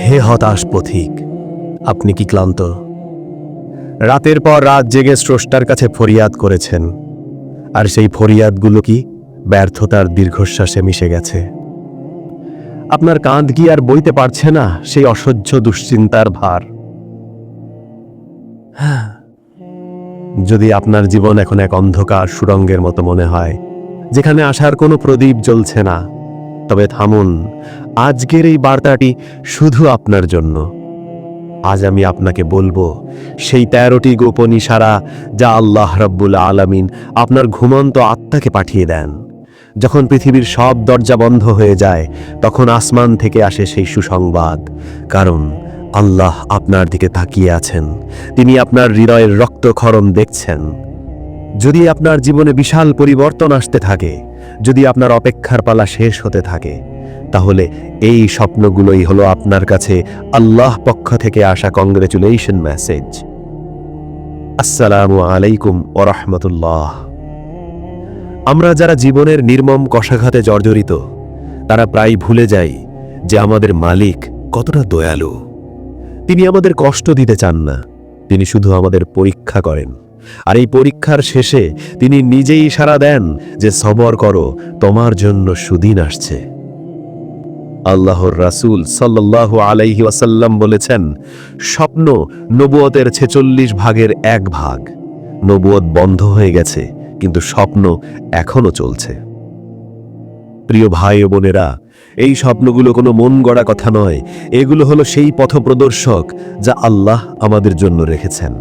হে হতাশ পথিক আপনি কি ক্লান্ত? রাতের পর রাত জেগে স্রষ্টার কাছে ফরিয়াদ করেছেন আর সেই ফরিয়াদগুলো কি ব্যর্থতার দীর্ঘশ্বাসে মিশে গেছে? আপনার কাঁধ কি আর বইতে পারছে না সেই অসহ্য দুশ্চিন্তার ভার? হ্যাঁ, যদি আপনার জীবন এখন এক অন্ধকার সুরঙ্গের মতো মনে হয় যেখানে আসার কোনো প্রদীপ জ্বলছে না তবে থামুন আজকের এই বার্তাটি শুধু আপনার জন্য। আজ আমি আপনাকে বলব, সেই তেরোটি গোপন ইশারা যা আল্লাহ রব্বুল আলামিন আপনার ঘুমন্ত আত্মাকে পাঠিয়ে দেন। যখন পৃথিবীর সব দরজা বন্ধ হয়ে যায়, তখন আসমান থেকে আসে সেই সুসংবাদ। কারণ আল্লাহ আপনার দিকে তাকিয়ে আছেন, তিনি আপনার হৃদয়ের রক্তক্ষরণ দেখছেন। যদি আপনার জীবনে বিশাল পরিবর্তন আসতে থাকে, যদি আপনার অপেক্ষার পালা শেষ হতে থাকে তাহলে এই স্বপ্নগুলোই হলো আপনার কাছে আল্লাহ পক্ষ থেকে আসা কংগ্রেচুলেশন মেসেজ আসসালামু আলাইকুম ওরহমতুল্লাহ আমরা যারা জীবনের নির্মম কষাঘাতে জর্জরিত, তারা প্রায় ভুলে যাই যে আমাদের মালিক কতটা দয়ালু। তিনি আমাদের কষ্ট দিতে চান না, তিনি শুধু আমাদের পরীক্ষা করেন। আর এই পরীক্ষার শেষে তিনি নিজেই সাড়া দেন যে, সবর করো, তোমার জন্য সুদিন আসছে। আল্লাহর রাসূল সাল্লাল্লাহু আলাইহি ওয়াসাল্লাম বলেছেন, স্বপ্ন নবুয়তের ছেচল্লিশ ভাগের এক ভাগ। নবুয়ত বন্ধ হয়ে গেছে, কিন্তু স্বপ্ন এখনও চলছে। প্রিয় ভাই ও বোনেরা, এই স্বপ্নগুলো কোনো মন গড়া কথা নয়। এগুলো হলো সেই পথপ্রদর্শক যা আল্লাহ আমাদের জন্য রেখেছেন।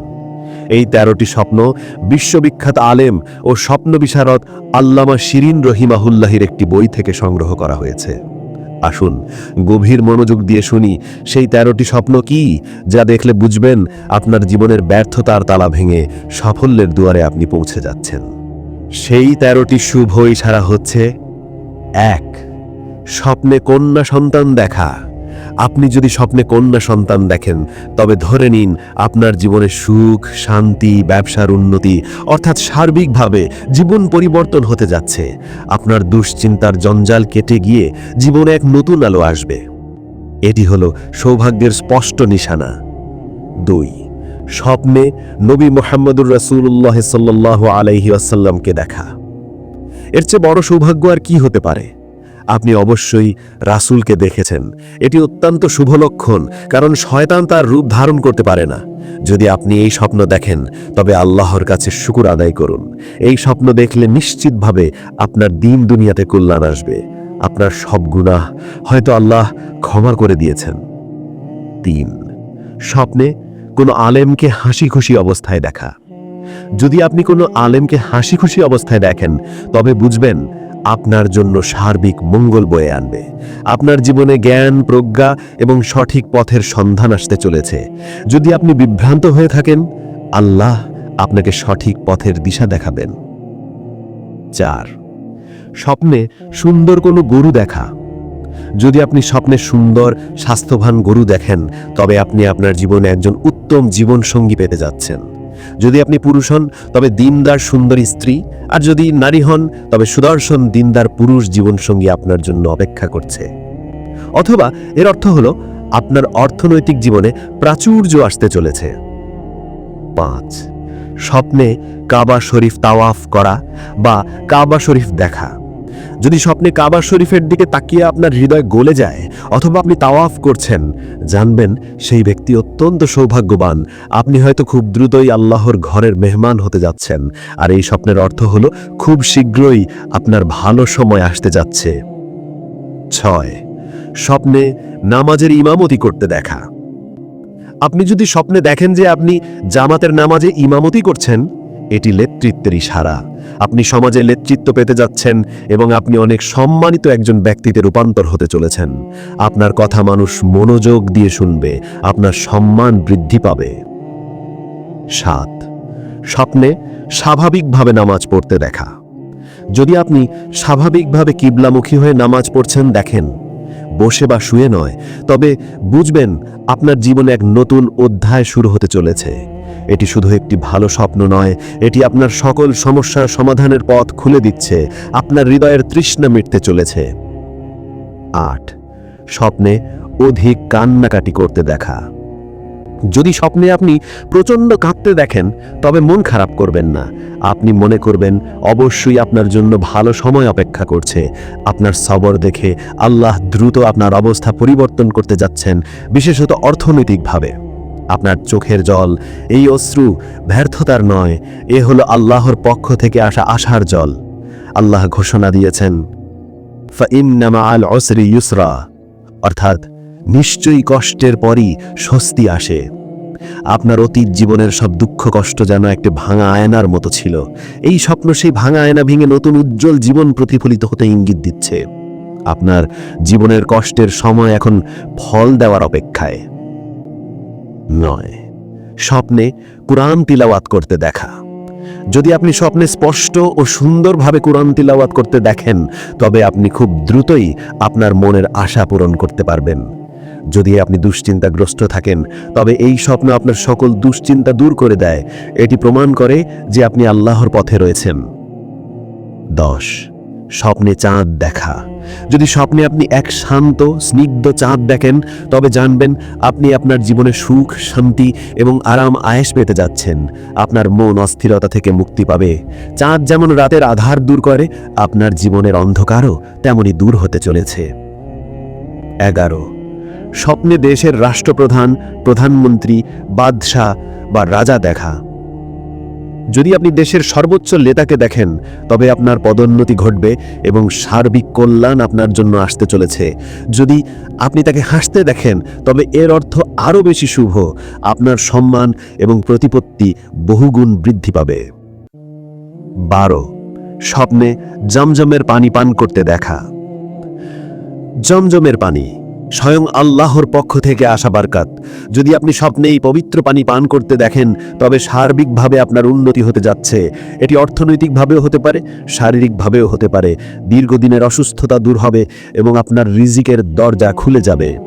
এই তেরোটি স্বপ্ন বিশ্ববিখ্যাত আলেম ও স্বপ্ন বিশারদ আল্লামা শিরিন রহিমাহুল্লাহির একটি বই থেকে সংগ্রহ করা হয়েছে। আসুন, গভীর মনোযোগ দিয়ে শুনি, সেই তেরোটি স্বপ্ন কি, যা দেখলে বুঝবেন আপনার জীবনের ব্যর্থতার তালা ভেঙে সাফল্যের দুয়ারে আপনি পৌঁছে যাচ্ছেন। সেই তেরোটি শুভ ইশারা হচ্ছে, এক, স্বপ্নে কন্যা সন্তান দেখা। আপনি যদি স্বপ্নে কন্যা সন্তান দেখেন, তবে ধরে নিন আপনার জীবনে সুখ, শান্তি, ব্যবসার উন্নতি, অর্থাৎ সার্বিকভাবে জীবন পরিবর্তন হতে যাচ্ছে। আপনার দুশ্চিন্তার জঞ্জাল কেটে গিয়ে জীবনে এক নতুন আলো আসবে। এটি হলো সৌভাগ্যের স্পষ্ট নিশানা। দুই, স্বপ্নে নবী মোহাম্মদুর রাসূলুল্লাহ সাল্লাহ আলাইহি আসাল্লামকে দেখা। এর চেয়ে বড় সৌভাগ্য আর কি হতে পারে? আপনি অবশ্যই রাসূলকে দেখেছেন। এটি অত্যন্ত শুভ লক্ষণ, কারণ শয়তান তার রূপ ধারণ করতে পারে না। যদি আপনি এই স্বপ্ন দেখেন, তবে আল্লাহর কাছে শুকুর আদায় করুন। এই স্বপ্ন দেখলে নিশ্চিতভাবে আপনার দিন দুনিয়াতে কল্যাণ আসবে। আপনার সব গুনাহ হয়তো আল্লাহ ক্ষমা করে দিয়েছেন। তিন, স্বপ্নে কোনো আলেমকে হাসি খুশি অবস্থায় দেখা। যদি আপনি কোনো আলেমকে হাসি খুশি অবস্থায় দেখেন, তবে বুঝবেন আপনার জন্য সার্বিক মঙ্গল বয়ে আনবে। আপনার জীবনে জ্ঞান, প্রজ্ঞা এবং সঠিক পথের সন্ধান আসতে চলেছে। যদি আপনি বিভ্রান্ত হয়ে থাকেন, আল্লাহ আপনাকে সঠিক পথের দিশা দেখাবেন। চার, স্বপ্নে সুন্দর কোনো গরু দেখা। যদি আপনি স্বপ্নে সুন্দর, স্বাস্থ্যবান গরু দেখেন, তবে আপনি আপনার জীবনে একজন উত্তম জীবনসঙ্গী পেতে যাচ্ছেন। যদি আপনি পুরুষ হন, তবে দিনদার সুন্দরী স্ত্রী, আর যদি নারী হন, তবে সুদর্শন দিনদার পুরুষ জীবনসঙ্গী আপনার জন্য অপেক্ষা করছে। অথবা এর অর্থ হলো, আপনার অর্থনৈতিক জীবনে প্রাচুর্য আসতে চলেছে। পাঁচ, স্বপ্নে কাবা শরীফ তাওয়াফ করা বা কাবা শরীফ দেখা। যদি স্বপ্নে কাবা শরীফের দিকে তাকিয়ে আপনার হৃদয় গলে যায় অথবা আপনি তাওয়াফ করছেন, জানবেন সেই ব্যক্তি অত্যন্ত সৌভাগ্যবান। আপনি হয়তো খুব দ্রুতই আল্লাহর ঘরের মেহমান হতে যাচ্ছেন। আর এই স্বপ্নের অর্থ হলো খুব শীঘ্রই আপনার ভালো সময় আসতে যাচ্ছে। ছয়, স্বপ্নে নামাজের ইমামতি করতে দেখা। আপনি যদি স্বপ্নে দেখেন যে আপনি জামাতের নামাজে ইমামতি করছেন এটি নেতৃত্বের ইশারা আপনি সমাজে নেতৃত্ব পেতে যাচ্ছেন এবং আপনি অনেক সম্মানিত একজন ব্যক্তিতে রূপান্তর হতে চলেছেন। আপনার কথা মানুষ মনোযোগ দিয়ে শুনবে, আপনার সম্মান বৃদ্ধি পাবে। সাত, স্বপ্নে স্বাভাবিকভাবে নামাজ পড়তে দেখা। যদি আপনি স্বাভাবিকভাবে কিবলামুখী হয়ে নামাজ পড়ছেন, দেখেন বসে বা শুয়ে নয়, তবে বুঝবেন আপনার জীবনে এক নতুন অধ্যায় শুরু হতে চলেছে। এটি শুধু একটি ভালো স্বপ্ন নয়, এটি আপনার সকল সমস্যার সমাধানের পথ খুলে দিচ্ছে, আপনার হৃদয়ের তৃষ্ণা মিটতে চলেছে। আট, স্বপ্নে অধিক কান্নাকাটি করতে দেখা। যদি স্বপ্নে আপনি প্রচণ্ড কাঁদতে দেখেন, তবে মন খারাপ করবেন না। আপনি মনে করবেন, অবশ্যই আপনার জন্য ভালো সময় অপেক্ষা করছে। আপনার সবর দেখে আল্লাহ দ্রুত আপনার অবস্থা পরিবর্তন করতে যাচ্ছেন, বিশেষত অর্থনৈতিকভাবে। আপনার চোখের জল, এই অশ্রু ব্যর্থতার নয়, এ হলো আল্লাহর পক্ষ থেকে আসা আশার জল। আল্লাহ ঘোষণা দিয়েছেন, ফা ফাইন্নামা আল অসরি ইউসরা। অর্থাৎ নিশ্চয়ই কষ্টের পরই স্বস্তি আসে। আপনার অতীত জীবনের সব দুঃখ কষ্ট যেন একটি ভাঙা আয়নার মতো ছিল। এই স্বপ্ন সেই ভাঙা আয়না ভেঙে নতুন উজ্জ্বল জীবন প্রতিফলিত হতে ইঙ্গিত দিচ্ছে। আপনার জীবনের কষ্টের সময় এখন ফল দেওয়ার অপেক্ষায়। নয়, স্বপ্নে কোরআন তিলাওয়াত করতে দেখা। যদি আপনি স্বপ্নে স্পষ্ট ও সুন্দরভাবে কোরআন তিলাওয়াত করতে দেখেন, তবে আপনি খুব দ্রুতই আপনার মনের আশা পূরণ করতে পারবেন। যদি আপনি দুশ্চিন্তাগ্রস্ত থাকেন, তবে এই স্বপ্ন আপনার সকল দুশ্চিন্তা দূর করে দেয়। এটি প্রমাণ করে যে আপনি আল্লাহর পথে রয়েছেন। দশ, স্বপ্নে চাঁদ দেখা। যদি স্বপ্নে আপনি এক শান্ত, স্নিগ্ধ চাঁদ দেখেন, তবে জানবেন আপনি আপনার জীবনে সুখ, শান্তি এবং আরাম আয়েস পেতে যাচ্ছেন। আপনার মন অস্থিরতা থেকে মুক্তি পাবে। চাঁদ যেমন রাতের আধার দূর করে, আপনার জীবনের অন্ধকারও তেমনি দূর হতে চলেছে। এগারো স্বপ্নে দেশের রাষ্ট্রপ্রধান, প্রধানমন্ত্রী, বাদশাহ বা রাজা দেখা। যদি আপনি দেশের সর্বোচ্চ নেতাকে দেখেন, তবে আপনার পদোন্নতি ঘটবে এবং সার্বিক কল্যাণ আপনার জন্য আসতে চলেছে। যদি আপনি তাকে হাসতে দেখেন, তবে এর অর্থ আরও বেশি শুভ। আপনার সম্মান এবং প্রতিপত্তি বহুগুণ বৃদ্ধি পাবে। বারো, স্বপ্নে জমজমের পানি পান করতে দেখা। জমজমের পানি স্বয়ং আল্লাহর পক্ষ থেকে আসা বারকাত। যদি আপনি স্বপ্নে এই পবিত্র পানি পান করতে দেখেন, তবে সার্বিকভাবে আপনার উন্নতি হতে যাচ্ছে। এটি অর্থনৈতিকভাবেও হতে পারে, শারীরিকভাবেও হতে পারে। দীর্ঘদিনের অসুস্থতা দূর হবে এবং আপনার রিজিকের দরজা খুলে যাবে।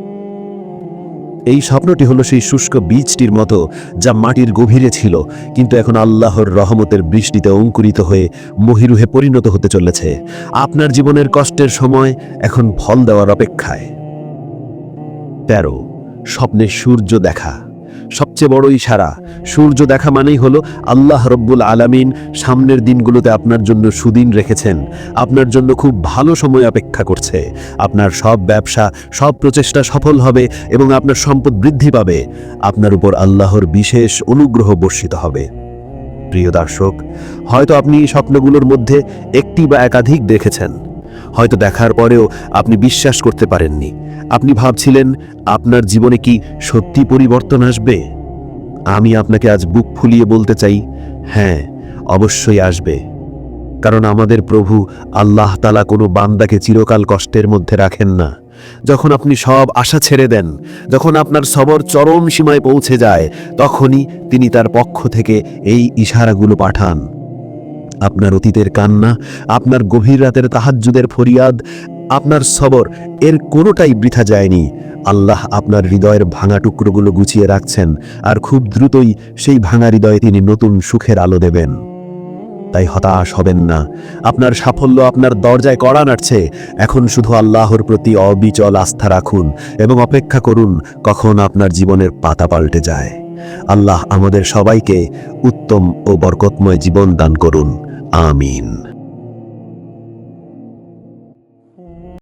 এই স্বপ্নটি হলো সেই শুষ্ক বীজটির মতো, যা মাটির গভীরে ছিল, কিন্তু এখন আল্লাহর রহমতের বৃষ্টিতে অঙ্কুরিত হয়ে মহিরুহে পরিণত হতে চলেছে। আপনার জীবনের কষ্টের সময় এখন ফল দেওয়ার অপেক্ষায়। তেরো, স্বপ্নে সূর্য দেখা। সবচেয়ে বড় ইশারা, সূর্য দেখা মানেই হলো আল্লাহ রব্বুল আলামিন সামনের দিনগুলোতে আপনার জন্য সুদিন রেখেছেন। আপনার জন্য খুব ভালো সময় অপেক্ষা করছে। আপনার সব ব্যবসা, সব প্রচেষ্টা সফল হবে এবং আপনার সম্পদ বৃদ্ধি পাবে। আপনার উপর আল্লাহর বিশেষ অনুগ্রহ বর্ষিত হবে। প্রিয় দর্শক, হয়তো আপনি এই স্বপ্নগুলোর মধ্যে একটি বা একাধিক দেখেছেন। হয়তো দেখার পরেও আপনি বিশ্বাস করতে পারেননি। আপনি ভাবছিলেন, আপনার জীবনে কি সত্যি পরিবর্তন আসবে? আমি আপনাকে আজ বুক ফুলিয়ে বলতে চাই হ্যাঁ অবশ্যই আসবে। কারণ আমাদের প্রভু আল্লাহ তালা কোনো বান্দাকে চিরকাল কষ্টের মধ্যে রাখেন না। যখন আপনি সব আশা ছেড়ে দেন, যখন আপনার সবর চরম সীমায় পৌঁছে যায়, তখনই তিনি তার পক্ষ থেকে এই ইশারাগুলো পাঠান। আপনার অতীতের কান্না, আপনার গভীর রাতের তাহাজ্জুদের ফরিয়াদ, আপনার সবর, এর কোনোটাই বৃথা যায়নি। আল্লাহ আপনার হৃদয়ের ভাঙা টুকরোগুলো গুছিয়ে রাখছেন আর খুব দ্রুতই সেই ভাঙা হৃদয়ে তিনি নতুন সুখের আলো দেবেন। তাই হতাশ হবেন না। আপনার সাফল্য আপনার দরজায় কড়া নাড়ছে। এখন শুধু আল্লাহর প্রতি অবিচল আস্থা রাখুন এবং অপেক্ষা করুন কখন আপনার জীবনের পাতা পাল্টে যায়। আল্লাহ আমাদের সবাইকে উত্তম ও বরকতময় জীবন দান করুন। Amin.